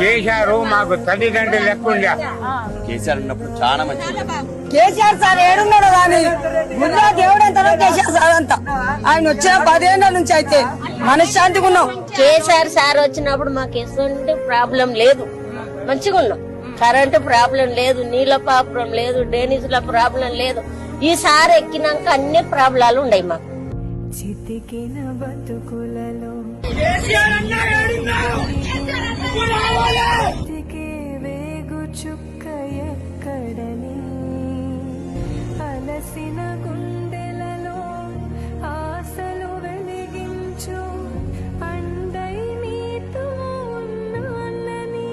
చేశారు మాకు తల్లిదండ్రులు లెక్కుండే కేసీఆర్ ఉన్నప్పుడు చాలా మంచిది. కేసీఆర్ సార్ ఏడున్నాడు కానీ గుళ్ళో దేవుడు ఎంత కేసీఆర్ సార్ అంత. ఆయన వచ్చిన పదేళ్ళ నుంచి అయితే మనశ్శాంతిగా ఉన్నాం. కేసీఆర్ సార్ వచ్చినప్పుడు మాకు ఎటువంటి ప్రాబ్లం లేదు. మంచిగా ఉన్నాం. కరెంటు ప్రాబ్లం లేదు నీళ్ళ ప్రాబ్లం లేదు డ్రైనేజీల ప్రాబ్లం లేదు. ఈ సార్ ఎక్కినాక అన్ని ప్రాబ్లాలు ఉన్నాయి మాకు. చితికిన బతుకులలో చుక్క ఎక్కడని? అలసిన గుండెలలో ఆశలు వెలిగించు. అండై నీతో ఉన్నానని